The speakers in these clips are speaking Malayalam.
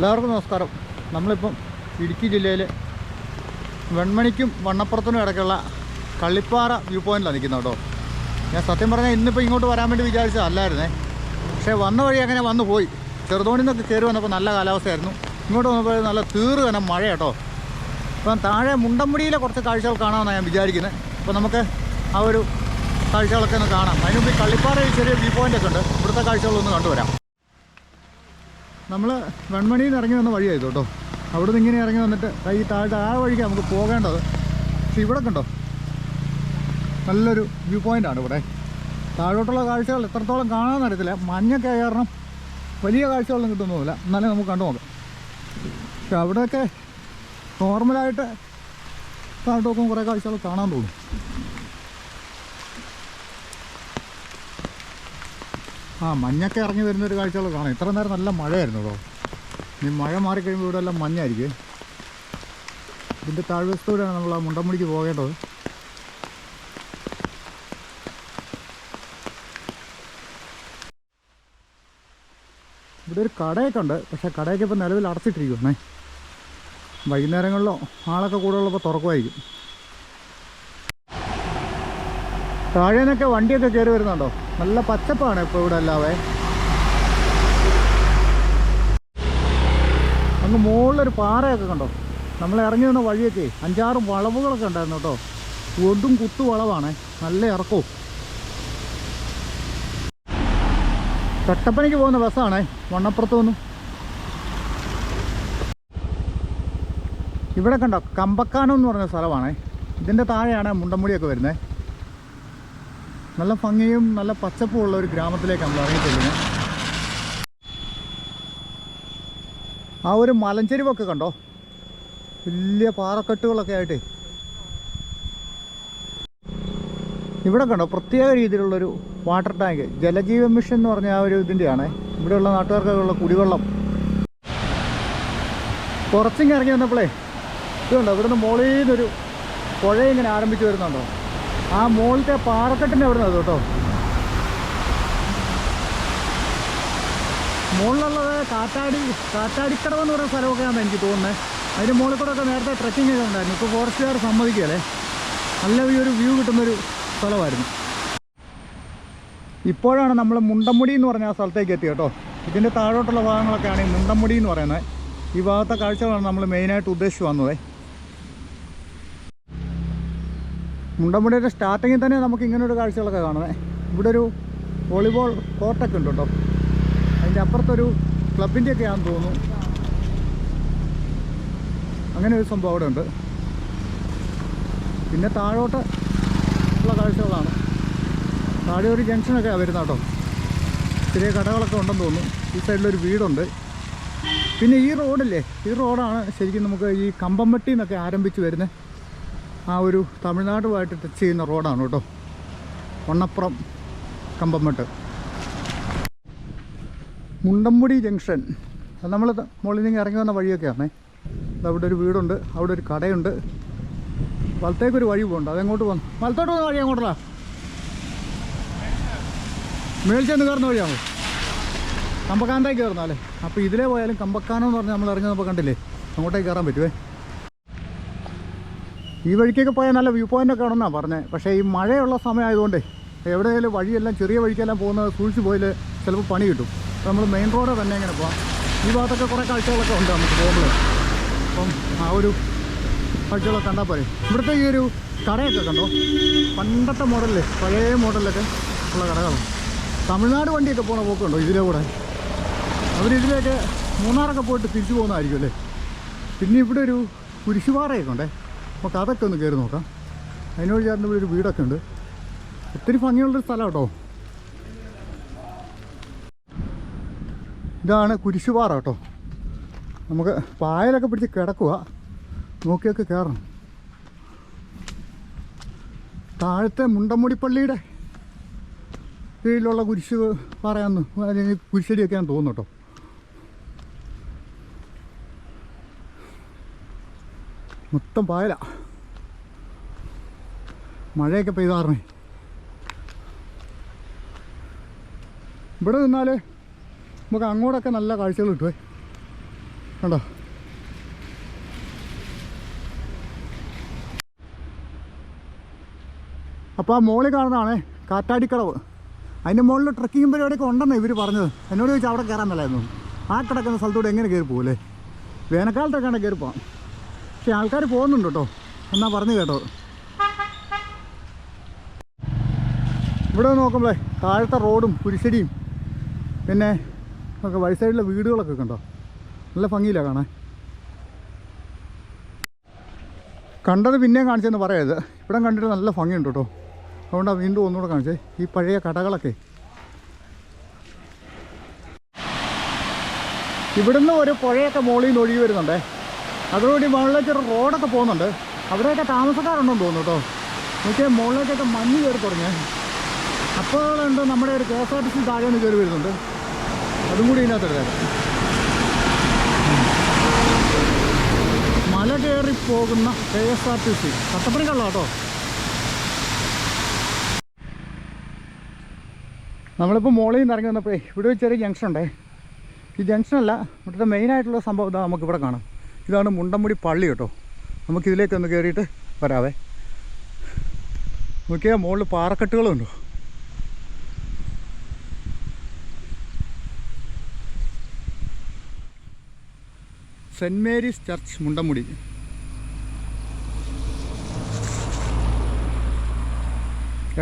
എല്ലാവർക്കും നമസ്കാരം. നമ്മളിപ്പം ഇടുക്കി ജില്ലയിൽ വെൺമണിക്കും വണ്ണപ്പുറത്തിനും ഇടയ്ക്കുള്ള കള്ളിപ്പാറ വ്യൂ പോയിന്റിലാണ് നിൽക്കുന്നത് കേട്ടോ. ഞാൻ സത്യം പറഞ്ഞാൽ ഇന്നിപ്പോൾ ഇങ്ങോട്ട് വരാൻ വേണ്ടി വിചാരിച്ചതല്ലായിരുന്നേ പക്ഷേ വന്ന വഴി അങ്ങനെ വന്നു പോയി. ചെറുതോണിൽ നിന്നൊക്കെ കയറി വന്നപ്പോൾ നല്ല കാലാവസ്ഥയായിരുന്നു. ഇങ്ങോട്ട് വന്നപ്പോൾ നല്ല തീറ് തന്നെ മഴ കേട്ടോ. അപ്പം താഴെ മുണ്ടമ്പടിയിലെ കുറച്ച് കാഴ്ചകൾ കാണാമെന്നാണ് ഞാൻ വിചാരിക്കുന്നത് അപ്പോൾ നമുക്ക് ആ ഒരു കാഴ്ചകളൊക്കെ ഒന്ന് കാണാം. അതിന് കള്ളിപ്പാറ ഈ കള്ളിപ്പാറയിൽ ചെറിയ വ്യൂ പോയിന്റൊക്കെ ഉണ്ട്. ഇവിടുത്തെ കാഴ്ചകളൊന്ന് കണ്ടുവരാം. നമ്മൾ വെൺമണിയിൽ നിന്ന് ഇറങ്ങി വന്ന വഴിയായിരുന്നു കേട്ടോ അവിടെ നിന്ന് ഇങ്ങനെ ഇറങ്ങി വന്നിട്ട് കൈ താഴത്തെ ആ വഴിക്ക് നമുക്ക് പോകേണ്ടത്. പക്ഷെ ഇവിടെ കണ്ടോ? നല്ലൊരു വ്യൂ പോയിന്റാണ് ഇവിടെ. താഴോട്ടുള്ള കാഴ്ചകൾ എത്രത്തോളം കാണാൻ അറിയത്തില്ല. മഞ്ഞൊക്കെ കാരണം വലിയ കാഴ്ചകളൊന്നും കിട്ടുന്നൊന്നുമില്ല. എന്നാലും നമുക്ക് കണ്ടു നോക്കാം. പക്ഷെ അവിടെയൊക്കെ നോർമലായിട്ട് താഴോട്ട് നോക്കുമ്പോൾ കുറേ കാഴ്ചകൾ കാണാൻ തോന്നും. ആ മഞ്ഞൊക്കെ ഇറങ്ങി വരുന്ന ഒരു കാഴ്ചകൾ കാണാം. ഇത്ര നേരം നല്ല മഴയായിരുന്നു കേട്ടോ ഇനി മഴ മാറിക്കഴിയുമ്പോൾ ഇവിടെ എല്ലാം മഞ്ഞായിരിക്കും. ഇതിന്റെ താഴ്വശത്തൂടെയാണ് നമ്മൾ ആ മുണ്ടമുടിക്ക് പോകേണ്ടത്. ഇവിടെ ഒരു കടയൊക്കെ ഉണ്ട്. പക്ഷേ കടയൊക്കെ ഇപ്പോൾ നിലവിൽ അടച്ചിട്ടിരിക്കുവാണേ. വൈകുന്നേരങ്ങളിലോ ആളൊക്കെ കൂടെ ഉള്ളപ്പോൾ തുറക്കുമായിരിക്കും. താഴേന്നൊക്കെ വണ്ടിയൊക്കെ കയറി വരുന്നുണ്ടോ? നല്ല പച്ചപ്പാണ് ഇപ്പോൾ ഇവിടെ അല്ലാതെ അങ്ങ് മുകളിലൊരു പാറയൊക്കെ കണ്ടോ? നമ്മൾ ഇറങ്ങി വന്ന വഴിയൊക്കെ അഞ്ചാറ് വളവുകളൊക്കെ ഉണ്ടായിരുന്നു കേട്ടോ. ഒടും കുത്തു വളവാണ്. നല്ല ഇറക്കവും. കട്ടപ്പനയ്ക്ക് പോകുന്ന ബസ്സാണേ. വണ്ണപ്പുറത്ത് നിന്നും ഇവിടെ കണ്ടോ? കമ്പക്കാനം എന്ന് പറഞ്ഞ സ്ഥലമാണേ. ഇതിന്റെ താഴെയാണ് മുണ്ടമുടിയൊക്കെ വരുന്നത്. നല്ല ഭംഗിയും നല്ല പച്ചപ്പും ഉള്ള ഒരു ഗ്രാമത്തിലേക്ക് നമ്മൾ ഇറങ്ങിച്ചെല്ലുന്നത് ആ ഒരു മലഞ്ചെരിവൊക്കെ കണ്ടോ? വലിയ പാറക്കെട്ടുകളൊക്കെ ആയിട്ട്. ഇവിടെ കണ്ടോ പ്രത്യേക രീതിയിലുള്ളൊരു വാട്ടർ ടാങ്ക്. ജലജീവൻ മിഷൻ എന്ന് പറഞ്ഞ ആ ഒരു ഇതിന്റെയാണ്. ഇവിടെയുള്ള നാട്ടുകാർക്കുള്ള കുടിവെള്ളം. കുറച്ചിങ്ങനെ ഇറങ്ങി വന്നപ്പോഴേ ഇതുണ്ടോ ഇവിടുന്ന് മുകളിൽ നിന്നൊരു പുഴ ഇങ്ങനെ ആരംഭിച്ചു വരുന്നുണ്ടോ? ആ മുകളിലത്തെ പാറക്കെട്ടിന്റെ അവിടെ നിന്ന് കേട്ടോ. മുകളിലുള്ളത് കാറ്റാടി കാറ്റാടിക്കടവ് എന്ന് പറയുന്ന സ്ഥലമൊക്കെയാണ് എനിക്ക് തോന്നുന്നത് അതിന്റെ മുകളിൽ കൂടെ ഒക്കെ നേരത്തെ ട്രക്കിംഗ് ഒക്കെ ഉണ്ടായിരുന്നു ഇപ്പോൾ ഫോറസ്റ്റുകാർ സമ്മതിക്കുകയല്ലേ? നല്ല ഈ ഒരു വ്യൂ കിട്ടുന്നൊരു സ്ഥലമായിരുന്നു. ഇപ്പോഴാണ് നമ്മൾ മുണ്ടമുടി എന്ന് പറഞ്ഞ ആ സ്ഥലത്തേക്ക് എത്തി കേട്ടോ. ഇതിന്റെ താഴോട്ടുള്ള ഭാഗങ്ങളൊക്കെയാണ് ഈ മുണ്ടമുടി എന്ന് പറയുന്നത്. ഈ ഭാഗത്തെ കാഴ്ചകളാണ് നമ്മൾ മെയിനായിട്ട് ഉദ്ദേശിച്ച് വന്നത്. മുണ്ടമുടിയുടെ സ്റ്റാർട്ടിങ്ങിൽ തന്നെ നമുക്ക് ഇങ്ങനൊരു കാഴ്ചകളൊക്കെ കാണുന്നത് ഇവിടെ ഒരു വോളിബോൾ കോർട്ടൊക്കെ ഉണ്ട് കേട്ടോ. അതിന്റെ അപ്പുറത്തൊരു ക്ലബിന്റെ ഒക്കെ ആണെന്ന് തോന്നുന്നു. അങ്ങനെ ഒരു സംഭവം അവിടെ ഉണ്ട്. പിന്നെ താഴോട്ട് ഉള്ള കാഴ്ചകളാണ്. താഴെ ഒരു ജംഗ്ഷനൊക്കെ വരുന്ന കേട്ടോ. ചെറിയ കടകളൊക്കെ ഉണ്ടെന്ന് തോന്നുന്നു. ഈ സൈഡിലൊരു വീടുണ്ട്. പിന്നെ ഈ റോഡില്ലേ ഈ റോഡാണ് ശരിക്കും നമുക്ക് ഈ കമ്പംവെട്ടി എന്നൊക്കെ ആരംഭിച്ച് വരുന്ന. ആ ഒരു തമിഴ്നാടുമായിട്ട് ടച്ച് ചെയ്യുന്ന റോഡാണ് കേട്ടോ. വണ്ണപ്പുറം കമ്പമ്മട്ട് മുണ്ടമ്പുടി ജംഗ്ഷൻ. അത് നമ്മൾ മുകളിൽ നിന്ന് ഇറങ്ങി വന്ന വഴിയൊക്കെയാണേ. അവിടെ ഒരു വീടുണ്ട് അവിടെ ഒരു കടയുണ്ട്. വലത്തേക്കൊരു വഴി പോകുന്നുണ്ട്. അതെങ്ങോട്ട് പോകുന്നു വലത്തോട്ട് പോകുന്ന വഴി അങ്ങോട്ടല്ല? മേൽച്ചെന്ന് കയറുന്ന വഴിയാണോ? കമ്പക്കാനത്തേക്ക് കയറുന്നാലേ അപ്പോൾ ഇതിലേ പോയാലും കമ്പക്കാനം എന്ന് പറഞ്ഞാൽ നമ്മൾ ഇറങ്ങി കണ്ടില്ലേ? അങ്ങോട്ടേക്ക് കയറാൻ പറ്റുമേ ഈ വഴിക്കൊക്കെ പോയാൽ നല്ല വ്യൂ പോയിന്റ് ഒക്കെ ആണെന്നാണ് പറഞ്ഞത് പക്ഷേ ഈ മഴയുള്ള സമയമായതുകൊണ്ടേ എവിടെയെങ്കിലും വഴിയെല്ലാം ചെറിയ വഴിക്കെല്ലാം പോകുന്നത് സൂക്ഷിച്ച് പോയാൽ ചിലപ്പോൾ പണി കിട്ടും. നമ്മൾ മെയിൻ റോഡ് തന്നെ ഇങ്ങനെ പോകാം ഈ ഭാഗത്തൊക്കെ കുറേ കാഴ്ചകളൊക്കെ ഉണ്ട് നമുക്ക് പോകുമ്പോൾ. അപ്പം ആ ഒരു കാഴ്ചകളൊക്കെ കണ്ടാൽ പോരെ. ഇവിടുത്തെ ഈ ഒരു കടയൊക്കെ കണ്ടോ? പണ്ടത്തെ മോഡലിൽ പഴയ മോഡലിലൊക്കെ ഉള്ള കടകളാണ്. തമിഴ്നാട് വണ്ടിയൊക്കെ പോണ പോക്കുണ്ടോ ഇതിലെ കൂടെ? അവരിതിലേക്ക് മൂന്നാറൊക്കെ പോയിട്ട് തിരിച്ചു പോകുന്നതായിരിക്കും അല്ലേ? പിന്നെ ഇവിടെ ഒരു കുരിശുപാറയൊക്കെ ഉണ്ടേ. നമുക്ക് അതൊക്കെ ഒന്ന് കയറി നോക്കാം. അതിനോട് ചേർന്ന് ഇവിടെ ഒരു വീടൊക്കെ ഉണ്ട്. ഒത്തിരി ഭംഗിയുള്ളൊരു സ്ഥലം കേട്ടോ. ഇതാണ് കുരിശുപാറ കേട്ടോ. നമുക്ക് പായലൊക്കെ പിടിച്ച് കിടക്കുക നോക്കിയൊക്കെ കയറണം. താഴത്തെ മുണ്ടമുടിപ്പള്ളിയുടെ കീഴിലുള്ള കുരിശ് അല്ലെങ്കിൽ കുരിശടിയൊക്കെയാന്ന് തോന്നുന്നു കേട്ടോ. മൊത്തം പായല. മഴയൊക്കെ പെയ്താറേ ഇവിടെ നിന്നാൽ നമുക്ക് അങ്ങോട്ടൊക്കെ നല്ല കാഴ്ചകൾ കിട്ടുമേ കണ്ടോ? അപ്പോൾ ആ മോളിൽ കാണുന്നതാണേ കാറ്റാടിക്കടവ്. അതിന്റെ മുകളിൽ ട്രക്കിംഗ് പരിപാടിയൊക്കെ ഉണ്ടെന്ന് ഇവർ പറഞ്ഞത്. എന്നോട് ചോദിച്ചാൽ അവിടെ കയറാൻ മേലായിരുന്നു. ആ കിടക്കുന്ന സ്ഥലത്തൂടെ എങ്ങനെ കയറി പോകില്ലേ വേനൽക്കാലത്തൊക്കെയാണ് കയറി പോകാം പക്ഷേ ആൾക്കാർ പോകുന്നുണ്ട് കേട്ടോ. എന്നാ പറഞ്ഞു കേട്ടോ. ഇവിടെ നോക്കുമ്പോഴേ താഴത്തെ റോഡും കുരിശടിയും പിന്നെ ഒക്കെ വഴി സൈഡിലെ വീടുകളൊക്കെ കണ്ടോ? നല്ല ഭംഗിയിലാണ് കാണാൻ. കണ്ടത് പിന്നെയും കാണിച്ചെന്ന് പറയരുത് ഇവിടെ കണ്ടിട്ട് നല്ല ഭംഗിയുണ്ട് കേട്ടോ. അതുകൊണ്ടാണ് വീണ്ടും ഒന്നുകൂടെ കാണിച്ചേ. ഈ പഴയ കടകളൊക്കെ. ഇവിടുന്ന് ഒരു പുഴയൊക്കെ മുകളിൽ നിന്ന് ഒഴുകി വരുന്നുണ്ടേ. അതോടുകൂടി മുകളിലേക്ക് ഒരു റോഡൊക്കെ പോകുന്നുണ്ട്. അവിടെയൊക്കെ താമസക്കാരുണ്ടോന്ന് തോന്നുന്നു കേട്ടോ. നോക്കിയാൽ മുകളിലേക്കൊക്കെ മഞ്ഞ് കയറി തുടങ്ങി. അപ്പോഴുണ്ട് നമ്മുടെ ഒരു K S R T C താഴെ നിന്ന് കയറി വരുന്നുണ്ട്. അതും കൂടി ഇതിനകത്ത് മല കയറി പോകുന്ന K S R T C കട്ടപ്പനക്കുള്ള കേട്ടോ. നമ്മളിപ്പോൾ മോളിൽ നിന്ന് ഇറങ്ങി വന്നപ്പോഴേ ഇവിടെ ഒരു ചെറിയ ജംഗ്ഷൻ ഉണ്ടേ. ഈ ജംഗ്ഷനല്ല ഇവിടുത്തെ മെയിനായിട്ടുള്ള സംഭവം ഇതാ നമുക്കിവിടെ കാണാം. ഇതാണ് മുണ്ടമ്പുടി പള്ളി കേട്ടോ. നമുക്കിതിലേക്ക് ഒന്ന് കയറിയിട്ട് വരാവേ. നോക്കിയാൽ മുകളിൽ പാറക്കെട്ടുകളുണ്ടോ. Saint Mary's church Mundamudi.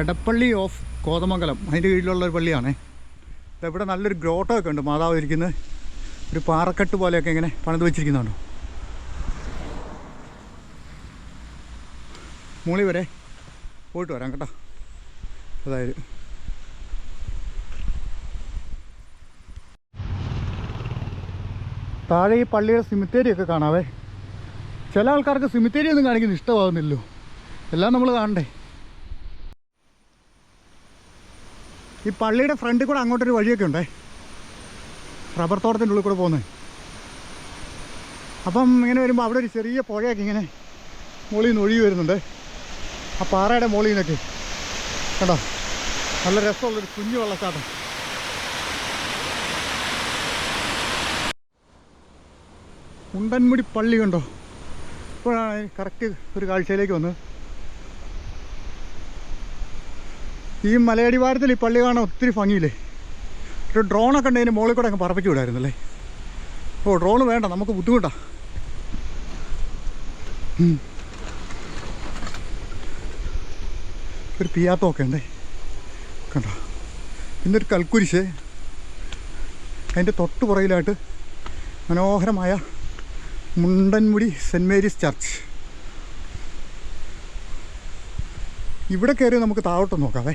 Edappally of Kothamangalam. അതിന്റെ കീഴിലുള്ള ഒരു പള്ളിയാണേ. ഇവിടെ നല്ലൊരു ഗ്രോട്ടോ ഒക്കെ ഉണ്ട്. മാതാവ് ഇരിക്കുന്നത് ഒരു പാറക്കെട്ട് പോലെയൊക്കെ ഇങ്ങനെ പണിത് വെച്ചിരിക്കുന്നുണ്ടോ. മൂളി വരെ പോയിട്ട് വരാം കേട്ടോ. അതായത്. താഴെ ഈ പള്ളിയുടെ സിമിത്തേരി ഒക്കെ കാണാവേ. ചില ആൾക്കാർക്ക് സിമിത്തേരി ഒന്നും കാണിക്കുന്ന ഇഷ്ടമാകുന്നില്ലല്ലോ എല്ലാം നമ്മൾ കാണണ്ടേ? ഈ പള്ളിയുടെ ഫ്രണ്ടിൽ കൂടെ അങ്ങോട്ടൊരു വഴിയൊക്കെ ഉണ്ടേ. റബ്ബർ തോട്ടത്തിന്റെ ഉള്ളിൽ കൂടെ പോകുന്നത് അപ്പം ഇങ്ങനെ വരുമ്പോൾ അവിടെ ഒരു ചെറിയ പുഴയൊക്കെ ഇങ്ങനെ മുകളിൽ നിന്ന് ഒഴുകി വരുന്നുണ്ട്. ആ പാറയുടെ മുകളിൽ നിന്നൊക്കെ. കണ്ടോ? നല്ല രസമുള്ളൊരു കുഞ്ഞു വെള്ളച്ചാട്ടം. ഉണ്ടൻമുടി പള്ളി കണ്ടോ? ഇപ്പോഴാണ് കറക്റ്റ് ഒരു കാഴ്ചയിലേക്ക് വന്നത്. ഈ മലയടിവാരത്തിൽ ഈ പള്ളി കാണാൻ ഒത്തിരി ഭംഗിയില്ലേ? ഒരു ഡ്രോണൊക്കെ ഉണ്ടെങ്കിൽ മുകളിൽ കൂടെ അങ്ങ് പറപ്പിച്ചു വിടായിരുന്നല്ലേ? ഓ ഡ്രോൺ വേണ്ട നമുക്ക് ബുദ്ധിമുട്ടാ. ഒരു പിയാത്തൊക്കെ ഉണ്ട് കണ്ടോ? പിന്നെ ഒരു കൽക്കുരിശ്. അതിന്റെ തൊട്ട് പുറകിലായിട്ട് മനോഹരമായ മുണ്ടൻമുടി സെന്റ് മേരീസ് ചർച്ച്. ഇവിടെ കയറി നമുക്ക് താഴോട്ട് നോക്കാവേ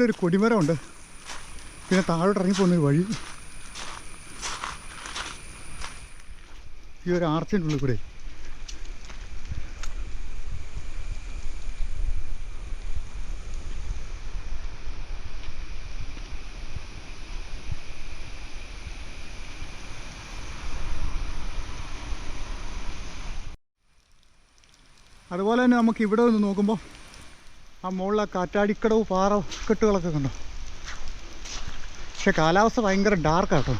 ഇവിടെ ഒരു കൊടിമരമുണ്ട്. പിന്നെ താഴോട്ട് ഇറങ്ങി പോകുന്നൊരു വഴി. ഈ ഒരു ആർച്ചിന്റെ ഉള്ളിൽ കൂടെ. അതുപോലെ തന്നെ നമുക്ക് ഇവിടെ നിന്ന് നോക്കുമ്പോൾ ആ മുകളിലെ കാറ്റാടിക്കടവ് പാറ കെട്ടുകളൊക്കെ കണ്ടോ? പക്ഷെ കാലാവസ്ഥ ഭയങ്കര ഡാർക്കാട്ടോ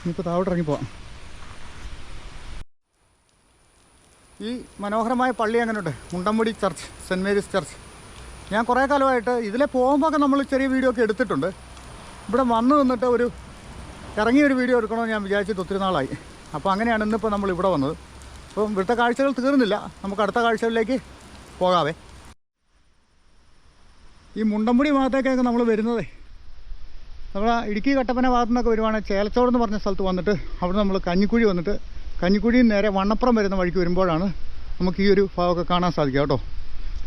ഇനിയിപ്പോൾ താഴോട്ട് ഇറങ്ങി പോവാം. ഈ മനോഹരമായ പള്ളി എങ്ങനെയുണ്ട് Mundampudi church Saint Mary's church. ഞാൻ കുറേ കാലമായിട്ട് ഇതിലെ പോകുമ്പോഴൊക്കെ നമ്മൾ ചെറിയ വീഡിയോ ഒക്കെ എടുത്തിട്ടുണ്ട്. ഇവിടെ വന്നു നിന്നിട്ട് ഒരു ഇറങ്ങി ഒരു വീഡിയോ എടുക്കണമെന്ന് ഞാൻ വിചാരിച്ചിട്ട് ഒത്തിരി നാളായി. അപ്പോൾ അങ്ങനെയാണ് ഇന്നിപ്പോൾ നമ്മൾ ഇവിടെ വന്നത്. അപ്പം ഇവിടുത്തെ കാഴ്ചകൾ തീർന്നില്ല. നമുക്ക് അടുത്ത കാഴ്ചകളിലേക്ക് പോകാവേ. ഈ മുണ്ടമ്പുടി ഭാഗത്തേക്കൊക്കെ നമ്മൾ വരുന്നതേ. നമ്മൾ ഇടുക്കി കട്ടപ്പന ഭാഗത്തു നിന്നൊക്കെ വരുവാണെങ്കിൽ ചേലച്ചോട് എന്ന് പറഞ്ഞ സ്ഥലത്ത് വന്നിട്ട് അവിടെ നമ്മൾ കഞ്ഞിക്കുഴി വന്നിട്ട് കഞ്ഞിക്കുഴിയിൽ നേരെ വണ്ണപ്പുറം വരുന്ന വഴിക്ക് വരുമ്പോഴാണ് നമുക്ക് ഈ ഒരു ഭാഗമൊക്കെ കാണാൻ സാധിക്കുക കേട്ടോ.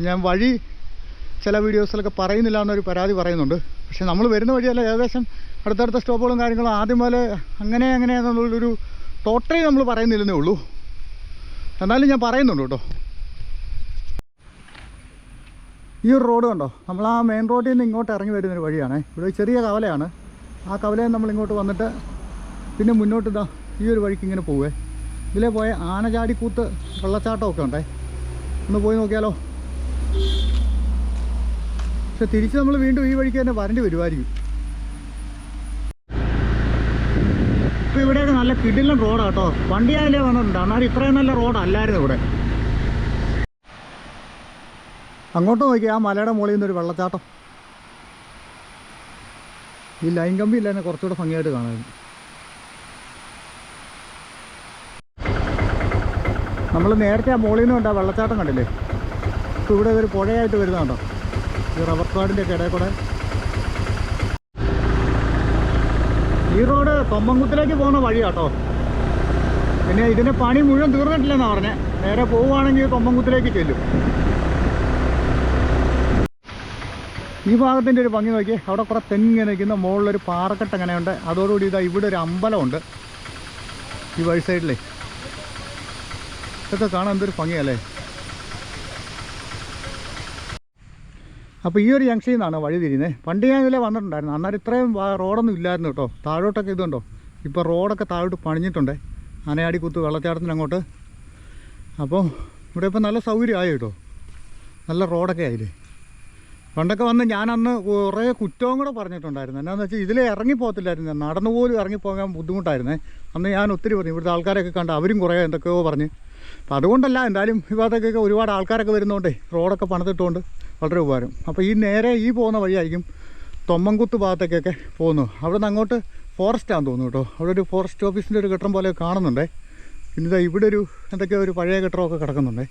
ഞാൻ വഴി ചില വീഡിയോസിലൊക്കെ പറയുന്നില്ല എന്നൊരു പരാതി പറയുന്നുണ്ട്. പക്ഷെ നമ്മൾ വരുന്ന വഴിയല്ല ഏകദേശം അടുത്തടുത്ത സ്റ്റോപ്പുകളും കാര്യങ്ങളും ആദ്യം പോലെ അങ്ങനെ അങ്ങനെ എന്നുള്ളൊരു ടോട്ടലി നമ്മൾ പറയുന്നില്ലെന്നേ ഉള്ളൂ. എന്നാലും ഞാൻ പറയുന്നുണ്ട് കേട്ടോ. ഈ ഒരു റോഡ് കണ്ടോ? നമ്മൾ ആ മെയിൻ റോഡിൽ നിന്ന് ഇങ്ങോട്ട് ഇറങ്ങി വരുന്നൊരു വഴിയാണ്. ഇവിടെ ചെറിയ കവലയാണ്. ആ കവലയിൽ നമ്മൾ ഇങ്ങോട്ട് വന്നിട്ട് പിന്നെ മുന്നോട്ട് ഇതാ ഈ ഒരു വഴിക്ക് ഇങ്ങനെ പോവേ. ഇതിലെ പോയ ആനചാടിക്കൂത്ത് വെള്ളച്ചാട്ടമൊക്കെ ഉണ്ടേ. ഒന്ന് പോയി നോക്കിയാലോ? പക്ഷെ തിരിച്ച് നമ്മൾ വീണ്ടും ഈ വഴിക്ക് തന്നെ വരേണ്ടി വരുമായിരിക്കും നല്ല കിടിലൻ റോഡാണ് കേട്ടോ. വണ്ടിയായാലേ വന്നിട്ടുണ്ട്. എന്നാൽ ഇത്രയും നല്ല റോഡല്ലായിരുന്നു ഇവിടെ. അങ്ങോട്ട് നോക്കി ആ മലയുടെ മുകളിൽ നിന്നൊരു വെള്ളച്ചാട്ടം. ഈ ലൈൻ കമ്പി ഇല്ല എന്നെ കുറച്ചുകൂടെ ഭംഗിയായിട്ട് കാണാമായിരുന്നു നമ്മൾ നേരത്തെ ആ മുകളിൽ നിന്നുണ്ട് ആ വെള്ളച്ചാട്ടം കണ്ടില്ലേ? ഇപ്പോൾ ഇവിടെ ഒരു പുഴയായിട്ട് വരുന്നുണ്ടോ ഈ റബ്ബർ കാടിന്റെ ഒക്കെ ഇടയിൽ കൂടെ. ഈ റോഡ് കൊമ്പംകുത്തിലേക്ക് പോകുന്ന വഴിയാട്ടോ. പിന്നെ ഇതിന്റെ പണി മുഴുവൻ തീർന്നിട്ടില്ലെന്നാണ് പറഞ്ഞത് നേരെ പോവുകയാണെങ്കിൽ കൊമ്പംകുത്തിലേക്ക് ചെല്ലും. ഈ ഭാഗത്തിന്റെ ഒരു ഭംഗി നോക്കി അവിടെ കുറേ തെങ്ങി നിൽക്കുന്ന മുകളിലൊരു പാറക്കെട്ട് അങ്ങനെയുണ്ട്. അതോടുകൂടി ഇതാ ഇവിടെ ഒരു അമ്പലമുണ്ട്. ഈ വഴി സൈഡിലേ. ഇതൊക്കെ കാണാൻ എന്തൊരു ഭംഗിയല്ലേ? അപ്പോൾ ഈ ഒരു ജംഗ്ഷനിൽ നിന്നാണ് വഴി തിരിയുന്നത് പണ്ട് ഞാൻ ഇതിലെ വന്നിട്ടുണ്ടായിരുന്നു. അന്നേരം ഇത്രയും റോഡൊന്നും ഇല്ലായിരുന്നു കേട്ടോ. താഴോട്ടൊക്കെ ഇതുണ്ടോ? ഇപ്പോൾ റോഡൊക്കെ താഴോട്ട് പണിഞ്ഞിട്ടുണ്ട്. അനയാടി കുത്ത് വെള്ളച്ചാട്ടത്തിന് അങ്ങോട്ട്. അപ്പോൾ ഇവിടെ ഇപ്പോൾ നല്ല സൗകര്യമായി കേട്ടോ. നല്ല റോഡൊക്കെ ആയില്ലേ. പണ്ടൊക്കെ വന്ന് ഞാൻ അന്ന് കുറേ കുറ്റവും കൂടെ പറഞ്ഞിട്ടുണ്ടായിരുന്നു. എന്നാന്ന് വെച്ചാൽ ഇതിലേ ഇറങ്ങിപ്പോകത്തില്ലായിരുന്നു. നടന്നു പോലും ഇറങ്ങിപ്പോകാൻ ബുദ്ധിമുട്ടായിരുന്നേ. അന്ന് ഞാൻ ഒത്തിരി പറഞ്ഞു. ഇവിടുത്തെ ആൾക്കാരൊക്കെ കണ്ട് അവരും കുറേ എന്തൊക്കെയോ പറഞ്ഞ്. അപ്പം അതുകൊണ്ടല്ല എന്തായാലും ഭാഗത്തേക്കൊക്കെ ഒരുപാട് ആൾക്കാരൊക്കെ വരുന്നതുകൊണ്ടേ റോഡൊക്കെ പണിതിട്ടുകൊണ്ട് വളരെ ഉപകാരം. അപ്പോൾ ഈ നേരെ ഈ പോകുന്ന വഴിയായിരിക്കും തൊമ്മൻകുത്ത് ഭാഗത്തേക്കൊക്കെ പോകുന്നു അവിടെ നിന്ന് അങ്ങോട്ട് ഫോറസ്റ്റാന്ന് തോന്നുന്നു കേട്ടോ. അവിടെ ഒരു ഫോറസ്റ്റ് ഓഫീസിന്റെ ഒരു കെട്ടിടം പോലെ കാണുന്നുണ്ടേ. പിന്നെ ഇതാ ഇവിടെ ഒരു എന്തൊക്കെയോ ഒരു പഴയ കെട്ടിടമൊക്കെ കിടക്കുന്നുണ്ടേ.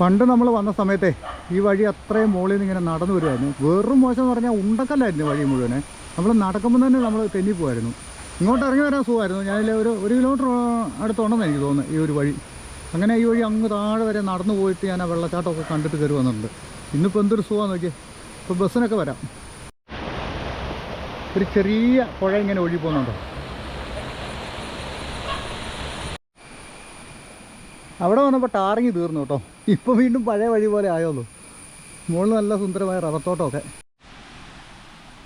പണ്ട് നമ്മൾ വന്ന സമയത്തെ ഈ വഴി അത്രയും മുകളിൽ നിന്ന് ഇങ്ങനെ നടന്നു വരുമായിരുന്നു. വെറും മോശം എന്ന് പറഞ്ഞാൽ ഉണ്ടക്കല്ലായിരുന്നു വഴി മുഴുവനെ. നമ്മൾ നടക്കുമ്പോൾ തന്നെ നമ്മൾ തെന്നി പോകുമായിരുന്നു ഇങ്ങോട്ട് ഇറങ്ങി വരാൻ സുഖമായിരുന്നു. ഞാനിൽ ഒരു ഒരു കിലോമീറ്റർ അടുത്തുണ്ടെന്ന് എനിക്ക് തോന്നുന്നു ഈ ഒരു വഴി. അങ്ങനെ ഈ വഴി അങ്ങ് താഴെ വരെ നടന്നു പോയിട്ട് ഞാൻ ആ വെള്ളച്ചാട്ടമൊക്കെ കണ്ടിട്ട് കയറി വന്നിട്ടുണ്ട്. ഇന്നിപ്പോൾ എന്തൊരു സുഖമാണ് നോക്കിയേ. ഇപ്പോൾ ബസ്സിനൊക്കെ വരാം. ഒരു ചെറിയ പുഴ ഇങ്ങനെ ഒഴുകി പോകുന്നുണ്ടോ? അവിടെ വന്നപ്പോൾ ടാറിങ് തീർന്നു കേട്ടോ. ഇപ്പോൾ വീണ്ടും പഴയ വഴി പോലെ ആയോളൂ മുകളിൽ നല്ല സുന്ദരമായ റബ്ബത്തോട്ടമൊക്കെ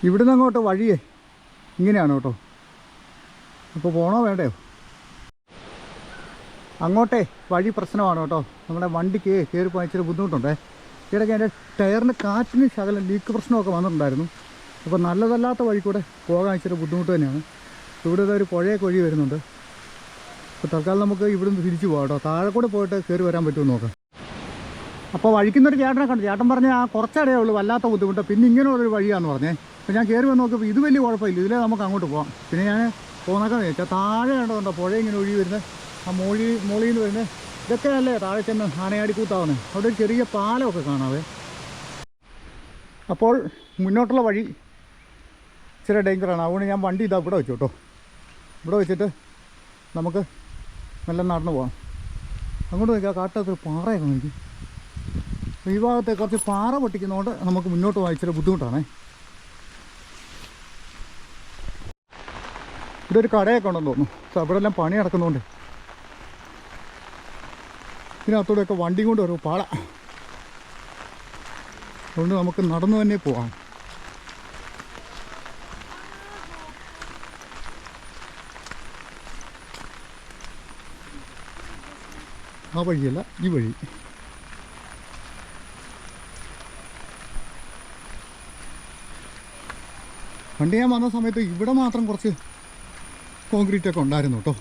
ഇവിടുന്ന് അങ്ങോട്ട് വഴിയേ. ഇങ്ങനെയാണ് കേട്ടോ. അപ്പോൾ പോണോ വേണ്ടയോ? അങ്ങോട്ടേ വഴി പ്രശ്നമാണ് കേട്ടോ. നമ്മുടെ വണ്ടിക്ക് കയറി പോയി ഇച്ചിരി ബുദ്ധിമുട്ടുണ്ടേ. ഇടയ്ക്ക് എന്റെ ടയറിന് കാറ്റിന് ശകലം ലീക്ക് പ്രശ്നമൊക്കെ വന്നിട്ടുണ്ടായിരുന്നു. അപ്പോൾ നല്ലതല്ലാത്ത വഴി കൂടെ പോകാൻ ഇച്ചിരി ബുദ്ധിമുട്ട് തന്നെയാണ്. ഇവിടെ ഒരു പുഴയൊക്കെ ഒഴി വരുന്നുണ്ട്. അപ്പോൾ തൽക്കാലം നമുക്ക് ഇവിടുന്ന് തിരിച്ചു പോകാം കേട്ടോ. താഴെ കൂടെ പോയിട്ട് കയറി വരാൻ പറ്റുമോ നോക്കാം. അപ്പോൾ വഴിക്കുന്നൊരു ചേട്ടനെ കണ്ടു ചേട്ടൻ പറഞ്ഞ ആ കുറച്ചടയേ ഉള്ളൂ വല്ലാത്ത ബുദ്ധിമുട്ട്. പിന്നെ ഇങ്ങനെയുള്ളൊരു വഴിയാണെന്ന് പറഞ്ഞേ. അപ്പോൾ ഞാൻ കയറി വന്ന് നോക്കിയപ്പോൾ ഇത് വലിയ കുഴപ്പമില്ല. ഇതിലേ നമുക്ക് അങ്ങോട്ട് പോകാം. പിന്നെ ഞാൻ പോകുന്നൊക്കെ ചോദിച്ചാൽ താഴെ കണ്ടതുണ്ടോ പുഴ ഇങ്ങനെ ഒഴുകി വരുന്നത്? ആ മോഴി മോളിൽ നിന്ന് വരുന്നത് ഇതൊക്കെ അല്ലേ താഴെ ചെന്ന് ആനയാടി കൂത്താവുന്നത് അവിടെ ഒരു ചെറിയ പാലമൊക്കെ കാണാവേ. അപ്പോൾ മുന്നോട്ടുള്ള വഴി ഇച്ചിരി ഡേഞ്ചറാണ് അതുകൊണ്ട് ഞാൻ വണ്ടി ഇതാ ഇവിടെ വെച്ചു കേട്ടോ ഇവിടെ വെച്ചിട്ട് നമുക്ക് നല്ല നടന്നു പോകാം അങ്ങോട്ട് നോക്കിയാൽ കാട്ടത്തൊരു പാറയൊക്കെ നോക്കി. ഈ ഭാഗത്തെ കുറച്ച് പാറ പൊട്ടിക്കുന്നതുകൊണ്ട് നമുക്ക് മുന്നോട്ട് പോകാൻ ഇച്ചിരി ബുദ്ധിമുട്ടാണേ. ഇതൊരു കടയൊക്കെ ഉണ്ടെന്ന് തോന്നുന്നു. പക്ഷെ എല്ലാം പണി നടക്കുന്നതുകൊണ്ട്. ഇതിനകത്തൂടെയൊക്കെ വണ്ടി കൊണ്ട് വരും പാള. അതുകൊണ്ട് നമുക്ക് നടന്നു തന്നെ പോവാം. ആ വഴിയല്ല ഈ വഴി. പണ്ട് ഞാൻ വന്ന സമയത്ത് ഇവിടെ മാത്രം കുറച്ച് കോൺക്രീറ്റ് ഒക്കെ ഉണ്ടായിരുന്നു കേട്ടോ.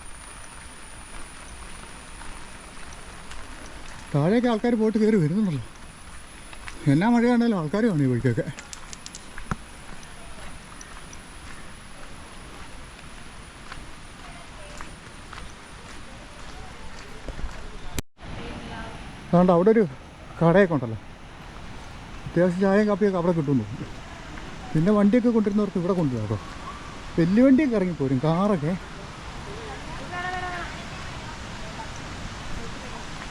താഴേക്ക് ആൾക്കാർ പോയിട്ട് കയറി വരുന്നുണ്ടല്ലോ. എന്നാ മഴയാണേലും ആൾക്കാർ കാണും ഈ വഴിക്കൊക്കെ. അതുകൊണ്ട് അവിടെ ഒരു കടയൊക്കെ ഉണ്ടല്ലോ. അത്യാവശ്യം ചായയും കാപ്പിയൊക്കെ അവിടെ കിട്ടുന്നു. പിന്നെ വണ്ടിയൊക്കെ കൊണ്ടിരുന്നവർക്ക് ഇവിടെ കൊണ്ടുവരാം കേട്ടോ. വലിയ വണ്ടിയൊക്കെ ഇറങ്ങിപ്പോരും. കാറൊക്കെ.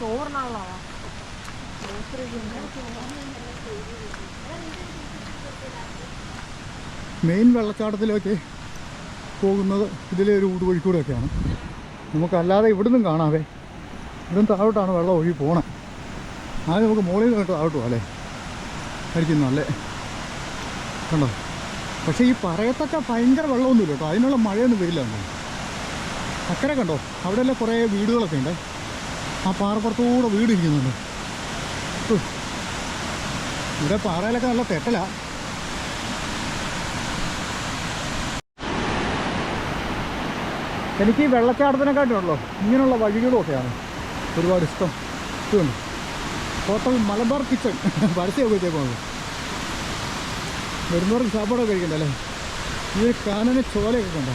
ചോറിനാളാവാ മെയിൻ വെള്ളച്ചാട്ടത്തിലേക്ക് പോകുന്നത് ഇതിലെ ഒരു ഊട് വഴിക്കൂടെയൊക്കെയാണ് നമുക്കല്ലാതെ ഇവിടുന്നും കാണാവേ. ഇവിടുന്ന് താഴോട്ടാണ് വെള്ളം ഒഴുകി പോണേ. ആദ്യം നമുക്ക് മുകളിൽ നിന്ന് താഴോട്ട് അല്ലേ അടിക്കുന്നു അല്ലേ കണ്ടോ? പക്ഷേ ഈ പറയത്തൊക്കെ ഭയങ്കര വെള്ളമൊന്നുമില്ല കേട്ടോ. അതിനുള്ള മഴയൊന്നും വരില്ല അക്കരെ കണ്ടോ? അവിടെയെല്ലാം കുറേ വീടുകളൊക്കെ ഉണ്ട്. ആ പാറപ്പുറത്തൂടെ വീട് ഇരിക്കുന്നുണ്ട് ഉഹ്. ഇവിടെ പാറയിലൊക്കെ നല്ല തെട്ടല എനിക്ക് ഈ വെള്ളച്ചാട്ടത്തിനെക്കാട്ടുമല്ലോ ഇങ്ങനെയുള്ള വഴികളുമൊക്കെയാണ് ഒരുപാട് ഇഷ്ടം. ഇതുണ്ട് ഹോട്ടൽ മലബാർ കിച്ചൺ പരസ്യം വെച്ചേക്കുന്നത് വരുന്നവർക്ക് സാപ്പാടൊക്കെ കഴിക്കണ്ടല്ലേ ഈ കാനന ചോലയൊക്കെ കണ്ടോ?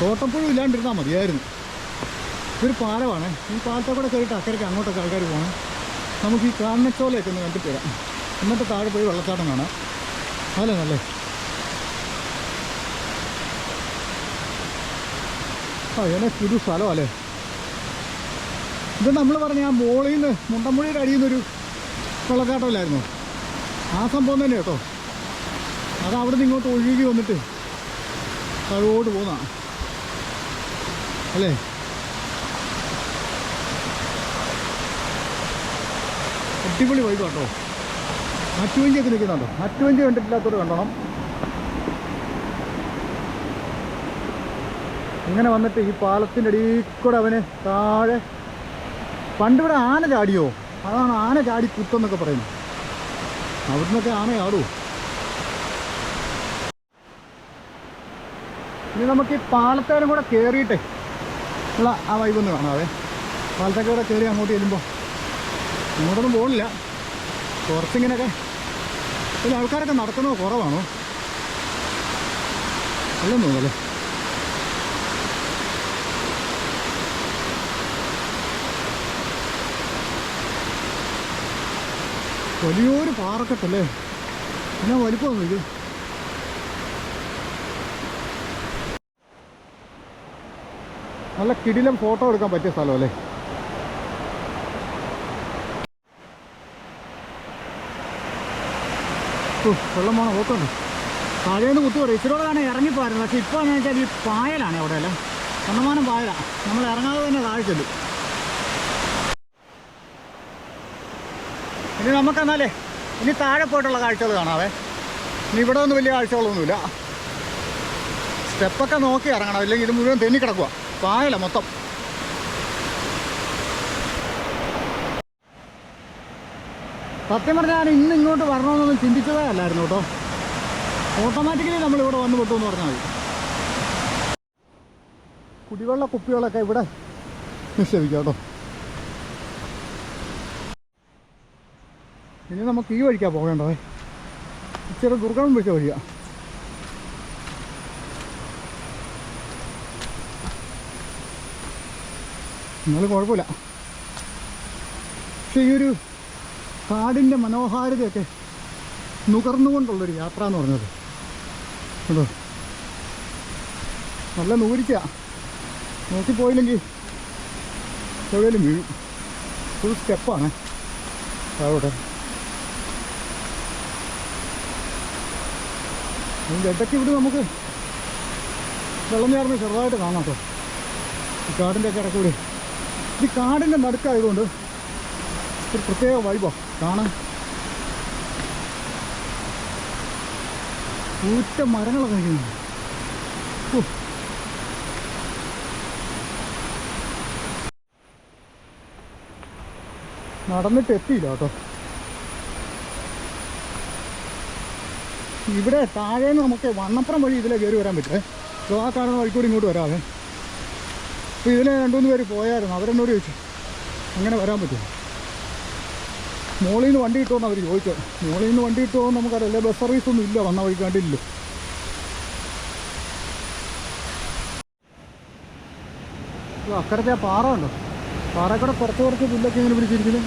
തോട്ടപ്പുഴ ഇല്ലാണ്ടിരുന്നാൽ മതിയായിരുന്നു. ഇതൊരു പാലമാണ്. ഈ പാലത്തെ കൂടെ കയറിയിട്ട് അക്കരയ്ക്ക് അങ്ങോട്ടൊക്കെ ആൾക്കാർ പോകണം. നമുക്ക് ഈ കാനനച്ചോലയൊക്കെ ഒന്ന് കണ്ടിട്ട് വരാം. എന്നിട്ട് താഴെ പോയി വെള്ളച്ചാട്ടം കാണാം. അല്ലേ നല്ലേ ആ എന്നെ പുതു സ്ഥലമല്ലേ? ഇത് നമ്മൾ പറഞ്ഞ ആ മോളിൽ നിന്ന് മുണ്ടമ്പുഴയുടെ അടിയിൽ നിന്നൊരു വെള്ളച്ചാട്ടമില്ലായിരുന്നു? ആ സംഭവം തന്നെ കേട്ടോ. അത് അവിടെ നിന്ന് ഇങ്ങോട്ട് ഒഴുകി വന്നിട്ട് കഴിവോട്ട് പോന്നാ അല്ലേ? അടിപൊളി വൈബ് കേട്ടോ അറ്റുവഞ്ചിയൊക്കെ നിൽക്കുന്നുണ്ടോ? അറ്റുവഞ്ചി കണ്ടിട്ടില്ലാത്തവർ കണ്ടോ ഇങ്ങനെ വന്നിട്ട് ഈ പാലത്തിന്റെ അടിയിൽ കൂടെ അവന് താഴെ പണ്ടിവിടെ ആന ചാടിയോ? അതാണ് ആന ചാടി കുത്തെന്നൊക്കെ പറയുന്നത്. അവിടുന്നൊക്കെ ആന ചാടൂ ഇനി നമുക്ക് ഈ പാലത്തേനും കൂടെ കയറിയിട്ടേ ഉള്ള ആ വൈബൊന്ന് കാണാവേ. പാലത്തേക്കൂടെ കയറി അങ്ങോട്ട് ചെല്ലുമ്പോൾ അങ്ങോട്ടൊന്നും പോകണില്ല കുറച്ചിങ്ങനെയൊക്കെ ഇല്ല ആൾക്കാരൊക്കെ നടക്കുന്നത് കുറവാണോ? അല്ലെന്ന് തോന്നല്ലേ വലിയൊരു പാറക്കെട്ടല്ലേ? എന്നാ വലിപ്പം ഇത്? നല്ല കിടിലം ഫോട്ടോ എടുക്കാൻ പറ്റിയ സ്ഥലമല്ലേ വെള്ളം വേണം പോക്കുണ്ട്. താഴേന്ന് കുത്തു പറയും ഇച്ചിരി കൂടെ ഇറങ്ങിപ്പോയിരുന്നു പക്ഷെ ഇപ്പോൾ എന്ന് വെച്ചാൽ ഈ പായലാണ് അവിടെ അല്ലേ കണ്ണമാനം പായലാണ് നമ്മൾ ഇറങ്ങാതെ തന്നെ താഴെ ചെല്ലും ഇനി നമുക്കെന്നാലേ ഇനി താഴെ പോയിട്ടുള്ള കാഴ്ചകൾ കാണാവേ. ഇനി ഇവിടെ ഒന്നും വലിയ കാഴ്ചകളൊന്നുമില്ല. സ്റ്റെപ്പൊക്കെ നോക്കി ഇറങ്ങണം. അല്ലെങ്കിൽ ഇത് മുഴുവൻ തെന്നി കിടക്കുക പായല മൊത്തം. സത്യം പറഞ്ഞാൽ ഞാൻ ഇന്ന് ഇങ്ങോട്ട് വരണമെന്നൊന്നും ചിന്തിച്ചതേ അല്ലായിരുന്നു കേട്ടോ. ഓട്ടോമാറ്റിക്കലി നമ്മൾ ഇവിടെ വന്ന് വിട്ടു എന്ന് പറഞ്ഞാൽ മതി. കുടിവെള്ള കുപ്പികളൊക്കെ ഇവിടെ നിക്ഷേപിക്കാം കേട്ടോ. ഇനി നമുക്ക് ഈ വഴിക്കാ പോകേണ്ടത്. ഇച്ചിരി ദുർഗം പിടിച്ച വഴിയാ. എന്നാലും കുഴപ്പമില്ല. പക്ഷെ ഈ ഒരു കാടിന്റെ മനോഹാരിതയൊക്കെ നുകർന്നുകൊണ്ടുള്ളൊരു യാത്ര എന്ന് പറഞ്ഞത്. കേട്ടോ നല്ല നൂരിക്ക നോക്കിപ്പോയില്ലെങ്കിൽ എവിടെയും വീഴും. ഫുൾ സ്റ്റെപ്പാണ് അവിടെ അതിന്റെ ഇടയ്ക്ക് ഇവിടെ നമുക്ക് വെള്ളം ചേർന്ന് ചെറുതായിട്ട് കാണാം കേട്ടോ. ഈ കാടിന്റെ ഒക്കെ ഇടയ്ക്കൂടി ഈ കാടിന്റെ നടുക്കായതുകൊണ്ട് ഒരു പ്രത്യേക വൈബോ കാണാൻ കൂറ്റ മരങ്ങളൊക്കെ കഴിക്കുന്നു നടന്നിട്ട് എത്തിയില്ല കേട്ടോ. ഇവിടെ താഴേന്ന് നമുക്ക് വണ്ണപ്പുറം വഴി ഇതിലെ കയറി വരാൻ പറ്റുമേ സോ ആ കാണുന്ന വഴിക്കൂടി ഇങ്ങോട്ട് വരാമേ അപ്പോൾ ഇതിലെ രണ്ടുമൂന്ന് പേര് പോയായിരുന്നു. അവരെന്നോട് ചോദിച്ചു. അങ്ങനെ വരാൻ പറ്റുമോ? മോളിൽ നിന്ന് വണ്ടി കിട്ടുമെന്ന് അവർ ചോദിച്ചത് മോളിൽ നിന്ന് വണ്ടി കിട്ടുമോ നമുക്കറിയാം. നമുക്കറിയില്ല ബസ് സർവീസ് ഒന്നും ഇല്ല. വന്ന വഴി കണ്ടില്ല? അക്കടത്തെ ആ പാറ ഉണ്ടോ പാറക്കട കുറച്ച് കുറച്ച് പുല്ലൊക്കെ ഇങ്ങനെ പിടിച്ചിരിക്കുന്നു.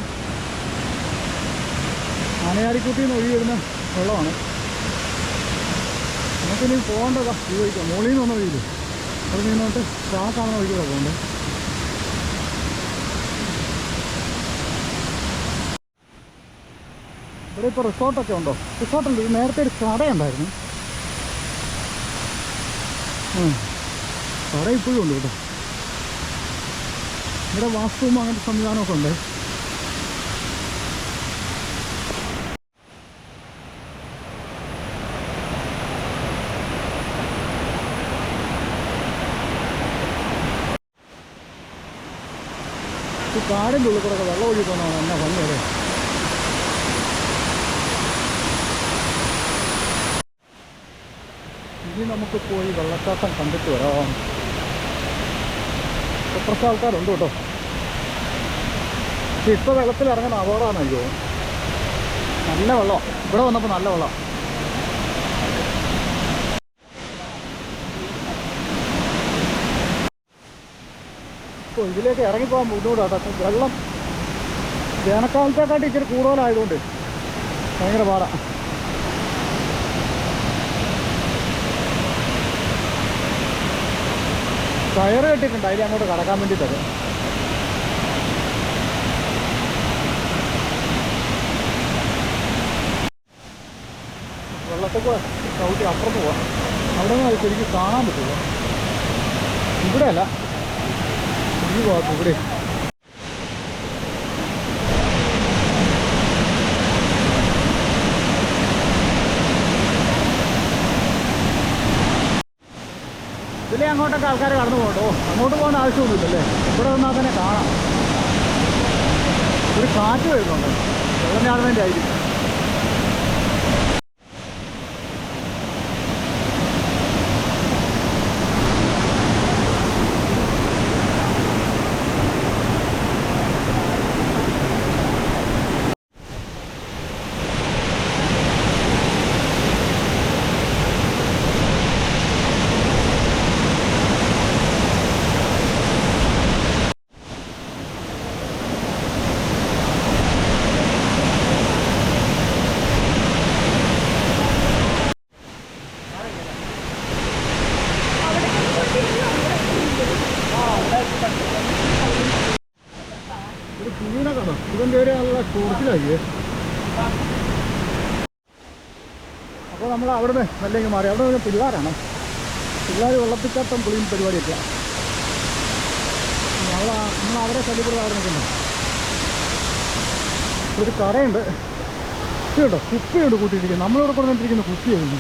ആനയാരിക്കുട്ടിയിൽ നിന്ന് ഒഴുകി വരുന്ന വെള്ളമാണ്. നമുക്കിനി പോകേണ്ടതാ. ഈ വഴിക്കാം. മോളിൽ നിന്ന് വന്ന വഴിയില്ലേ അവിടെ നിന്നോട്ട് ആ കാണുന്ന വഴിക്കൂടെ പോകണ്ടേ ഇവിടെ ഇപ്പോൾ റിസോർട്ടൊക്കെ ഉണ്ടോ? റിസോർട്ടുണ്ട്. ഇത് നേരത്തെ ഒരു കടയുണ്ടായിരുന്നു കട ഇപ്പോഴും ഉണ്ട് കേട്ടോ. ഇവിടെ വാസ്തുവും അങ്ങനത്തെ സംവിധാനമൊക്കെ ഉണ്ട്. കാടിന്റെ ഉള്ളിൽ കൂടെ വെള്ളം ഒഴുകി പോകുന്നതാണ് എന്നെ ഭംഗി ഇനി നമുക്ക് പോയി വെള്ളച്ചാട്ടം കണ്ടിട്ട് വരാം. കുറച്ച് ആൾക്കാരുണ്ട് കേട്ടോ. പക്ഷെ ഇപ്പോൾ വെള്ളത്തിൽ ഇറങ്ങുന്ന അപകടമാണ് അയ്യോ. നല്ല വെള്ളം. ഇവിടെ വന്നപ്പോൾ നല്ല വെള്ളം. ഇപ്പോൾ ഇതിലേക്ക് ഇറങ്ങിപ്പോകാൻ ബുദ്ധിമുട്ടാണ് പക്ഷെ വെള്ളം വേനൽക്കാലത്തെക്കാട്ടി ഇച്ചിരി കൂടുതലായതുകൊണ്ട് ഭയങ്കര പാടാ. കയറ് കെട്ടിയിട്ടുണ്ട്. അതിൽ അങ്ങോട്ട് കടക്കാൻ വേണ്ടിയിട്ടത് വെള്ളത്തിൽ സൗദി ചവിട്ടി അപ്പുറത്ത് പോവാം. അവിടെ നിന്ന് അത് ശരിക്കും കാണാൻ പറ്റില്ല. ഇവിടെ അല്ല ഈ ഭാഗത്ത് ഇവിടെ അങ്ങോട്ടൊക്കെ ആൾക്കാർ കടന്നു പോകട്ടോ അങ്ങോട്ട് പോകേണ്ട ആവശ്യമൊന്നുമില്ലല്ലേ? ഇവിടെ വന്നാൽ തന്നെ കാണാം. ഒരു കാറ്റ് വരുന്നുണ്ട്. വെള്ളം കാണുന്നതിന്റെ ആയിരിക്കും ഒരു കുഞ്ഞിനെ കണ്ടോ ഇവന്റെ ഒരു നല്ല ടൂറിസ്റ്റിലായി അപ്പോൾ നമ്മൾ അവിടെ നിന്ന് നല്ലെങ്കിൽ മാറി. അവിടെ നിന്ന് പിള്ളേരാണ്. പിള്ളേർ വെള്ളത്തിക്കാത്തം പുളിയും പരിപാടിയൊക്കെ. നമ്മൾ നമ്മൾ അവരെ ശല്യപ്പെടുത്താൻ അവിടെ നിൽക്കുന്നു ഒരു കടയുണ്ട്. കേട്ടോ കുപ്പിയുണ്ട് കൂട്ടിയിട്ടിരിക്കുന്നത്. നമ്മളിവിടെ കൊണ്ടുവന്നിട്ടിരിക്കുന്ന കുപ്പിയായിരുന്നു.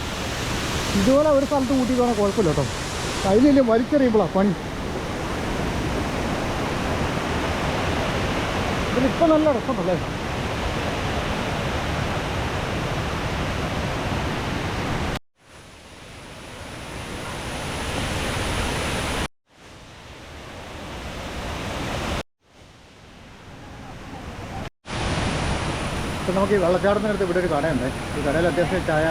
ഇതുപോലെ ഒരു സ്ഥലത്ത് കൂട്ടിയിട്ട് കുഴപ്പമില്ല കേട്ടോ. കയ്യിലില്ലേ വലിച്ചെറിയുമ്പോഴാണ് പണി. ഇതിലിപ്പോൾ നല്ല രസമുണ്ടല്ലേ നമുക്ക് ഈ വെള്ളച്ചാട്ടത്തിനടുത്ത് ഇവിടെ ഒരു കടയുണ്ട്. ഈ കടയിൽ അത്യാവശ്യം ചായ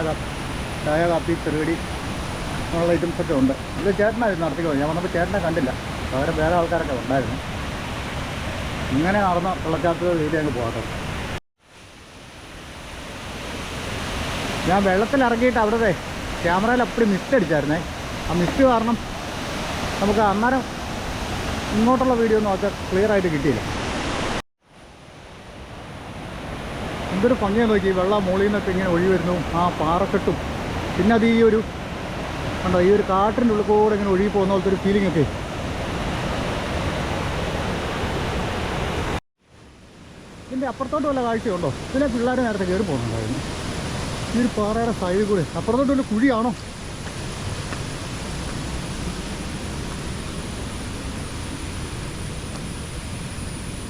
ചായ കാപ്പി ചെറുകടി അങ്ങനെയുള്ള ഐറ്റംസ് ഒക്കെ ഉണ്ട്. ഇത് ചേട്ടനായിരുന്നു നടത്തിക്കുന്നത് ഞാൻ വന്നപ്പോൾ ചേട്ടനെ കണ്ടില്ല. വേറെ വേറെ ആൾക്കാരൊക്കെ ഉണ്ടായിരുന്നു. ഇങ്ങനെ നടന്ന വെള്ളച്ചാട്ടത്തിൽ വീട്ടിൽ അങ്ങ് പോകാത്തത് ഞാൻ വെള്ളത്തിൽ ഇറങ്ങിയിട്ട് അവിടുത്തെ ക്യാമറയിൽ അപ്പടി മിസ്റ്റ് അടിച്ചായിരുന്നേ. ആ മിസ്റ്റ് കാരണം നമുക്ക് അന്നേരം ഇങ്ങോട്ടുള്ള വീഡിയോ ഒന്നും അത് ക്ലിയർ ആയിട്ട് കിട്ടിയില്ല. എന്തൊരു ഭംഗിയാണ് നോക്കി. വെള്ളം മുകളിൽ നിന്നൊക്കെ ഇങ്ങനെ ഒഴി വരുന്നു. ആ പാറക്കെട്ടും. പിന്നെ അത് ഈ ഒരു കണ്ടോ ഈ ഒരു കാട്ടിന്റെ ഉള്ളിൽ കൂടെ ഇങ്ങനെ ഒഴുകി പോകുന്ന പോലത്തെ ഒരു ഫീലിംഗ് ഒക്കെ. ഇതിന്റെ അപ്പുറത്തോട്ട് വല്ല കാഴ്ചയുണ്ടോ? ഇതിലെ പിള്ളേർ നേരത്തെ കയറി പോകുന്നുണ്ടായിരുന്നു. ഈ ഒരു പാറയുടെ സൈഡിൽ കൂടെ. അപ്പുറത്തോട്ട് വല്ല കുഴിയാണോ?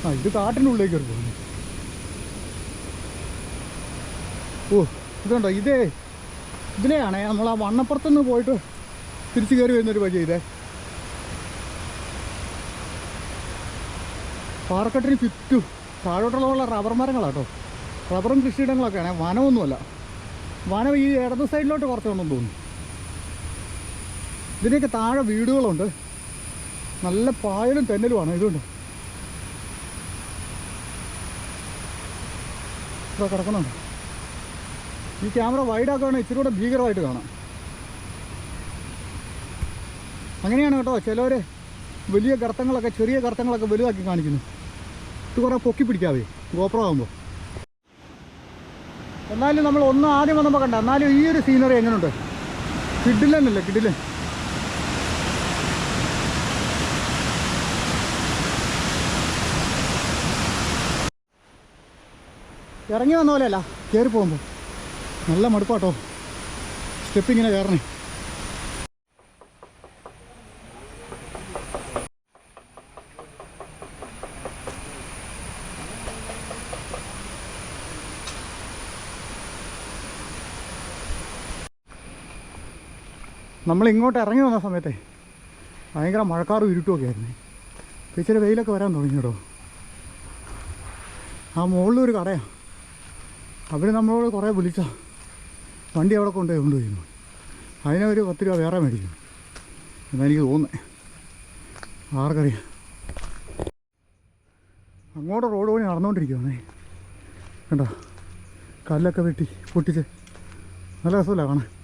ആ ഇത് കാട്ടിന്റെ ഉള്ളിലേക്ക് കയറി പോകുന്നു. ഓ ഇതുണ്ടോ? ഇതേ ഇതിലെയാണേ നമ്മൾ ആ വണ്ണപ്പുറത്തുനിന്ന് പോയിട്ട് തിരിച്ചു കയറി വരുന്നൊരു വഴി ഇതേ. പാറക്കെട്ടിന് ചുറ്റും താഴോട്ടുള്ള റബ്ബർ മരങ്ങളാട്ടോ. റബ്ബറും കൃഷിയിടങ്ങളൊക്കെയാണ് വനമൊന്നുമല്ല. വനം ഈ ഇടത് സൈഡിലോട്ട് കുറച്ചുണ്ടെന്ന് തോന്നുന്നു. ഇതിന്റെയൊക്കെ താഴെ വീടുകളുണ്ട്. നല്ല പായലും തെന്നലുമാണ്. ഇതുണ്ട്. ഇവിടെ കിടക്കുന്നുണ്ട്. ഈ ക്യാമറ വൈഡാക്കുകയാണെങ്കിൽ ഇച്ചിരി കൂടെ ഭീകരമായിട്ട് കാണാം. അങ്ങനെയാണ് കേട്ടോ ചിലവർ വലിയ ഗർത്തങ്ങളൊക്കെ ചെറിയ ഗർത്തങ്ങളൊക്കെ വലുതാക്കി കാണിക്കുന്നു ഇത് കുറേ പൊക്കി പിടിക്കാവേ ഗോപ്രോ ആകുമ്പോൾ എന്നാലും നമ്മൾ ഒന്ന് ആദ്യം വന്നപ്പോൾ കണ്ട എന്നാലും ഈ ഒരു സീനറി എങ്ങനെയുണ്ട് കിഡിലന്നല്ലേ കിഡിലൻ ഇറങ്ങി വന്ന പോലെയല്ല കയറി പോകുമ്പോൾ നല്ല മടുപ്പാട്ടോ. സ്റ്റെപ്പ് ഇങ്ങനെ കയറണേ. നമ്മൾ ഇങ്ങോട്ട് ഇറങ്ങി വന്ന സമയത്തെ ഭയങ്കര മഴക്കാറും ഇരുട്ടുമൊക്കെ ആയിരുന്നു. ഇപ്പോൾ ഇച്ചിരി വെയിലൊക്കെ വരാൻ തുടങ്ങി കേട്ടോ ആ മുകളിലൊരു കടയാണ് അവർ നമ്മളോട് കുറേ വിളിച്ചാണ് വണ്ടി അവിടെ കൊണ്ടുപോയി അതിനെ ഒരു പത്ത് രൂപ വേറെ മേടിക്കും എന്നെനിക്ക് തോന്നുന്നത് ആർക്കറിയാം. അങ്ങോട്ട് റോഡ് പണി നടന്നുകൊണ്ടിരിക്കുവാണേ. കണ്ടോ? കല്ലൊക്കെ വെട്ടി പൊട്ടിച്ച്. നല്ല രസമല്ല കാണാൻ?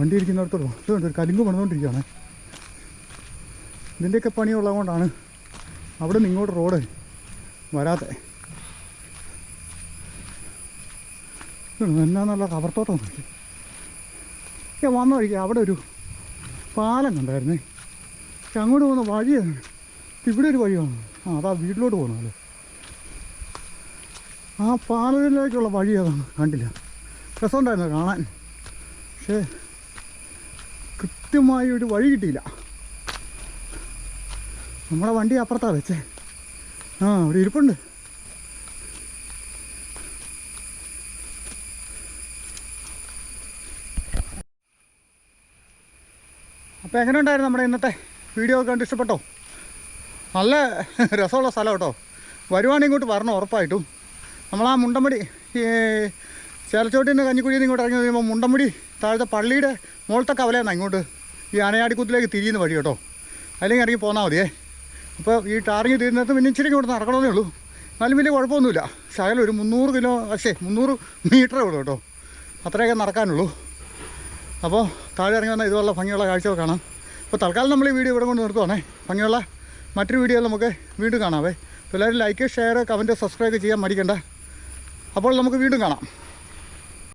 വണ്ടി ഇരിക്കുന്നിടത്തോളം ഇതുണ്ട് ഒരു കലിങ്ക് പണിതുകൊണ്ടിരിക്കുകയാണ് ഇതിന്റെയൊക്കെ പണിയുള്ളത് കൊണ്ടാണ് അവിടെ നിന്ന് ഇങ്ങോട്ട് റോഡ് വരാത്ത. എന്നാ നല്ല കവർത്തോട്ടം ഞാൻ വന്ന വഴിക്ക് അവിടെ ഒരു പാലം കണ്ടായിരുന്നേ. അങ്ങോട്ട് പോകുന്ന വഴി ഇവിടെ ഒരു വഴിയാണ് ആ അതാ വീട്ടിലോട്ട് പോകണമല്ലോ ആ പാലത്തിലേക്കുള്ള വഴി അതാണ് കണ്ടില്ല. രസമുണ്ടായിരുന്നു കാണാൻ. പക്ഷേ കൃത്യമായി ഒരു വഴി കിട്ടിയില്ല. നമ്മളെ വണ്ടി അപ്പുറത്താ വെച്ചേ. ആ അവിടെ ഇരിപ്പുണ്ട്. അപ്പോൾ എങ്ങനെ ഉണ്ടായിരുന്നു നമ്മുടെ ഇന്നത്തെ വീഡിയോ കണ്ട് ഇഷ്ടപ്പെട്ടോ? നല്ല രസമുള്ള സ്ഥലം കേട്ടോ. വരുവാണെങ്കിൽ ഇങ്ങോട്ട് വരണം ഉറപ്പായിട്ടും. നമ്മളാ മുണ്ടമ്പടി ഈ ചേലച്ചോട്ടിൽ നിന്ന് കഞ്ഞിക്കുഴിയിൽ നിന്ന് ഇങ്ങോട്ട് ഇറങ്ങി കഴിയുമ്പോൾ മുണ്ടമ്പടി താഴത്തെ പള്ളിയുടെ മുകളത്തെ കവലയാണ് ഇങ്ങോട്ട്. ഈ അണയാടിക്കുത്തിലേക്ക് തിരിയുന്ന വഴി കേട്ടോ. അല്ലെങ്കിൽ ഇറങ്ങി പോന്നാൽ മതിയേ. അപ്പോൾ ഈ ടാറിങ് തീരുന്നത് പിന്നെ ഇച്ചിരി ഇവിടെ നടക്കണമെന്നേ ഉള്ളൂ. എന്നാലും വലിയ കുഴപ്പമൊന്നുമില്ല. ശകലം ഒരു മുന്നൂറ് കിലോ പക്ഷേ മുന്നൂറ് മീറ്ററേ ഉള്ളൂ കേട്ടോ. അത്രയൊക്കെ നടക്കാനുള്ളൂ. അപ്പോൾ താഴെ ഇറങ്ങി വന്നാൽ ഇതുപോലുള്ള ഭംഗിയുള്ള കാഴ്ചകൾ കാണാം. അപ്പോൾ തൽക്കാലം നമ്മൾ ഈ വീഡിയോ ഇവിടെ കൊണ്ട് നിർത്തുവാണേ. ഭംഗിയുള്ള മറ്റൊരു വീഡിയോ നമുക്ക് വീണ്ടും കാണാവേ. എല്ലാവരും ലൈക്ക് ഷെയർ കമന്റ് സബ്സ്ക്രൈബ് ചെയ്യാൻ മടിക്കണ്ട. അപ്പോൾ നമുക്ക് വീണ്ടും കാണാം.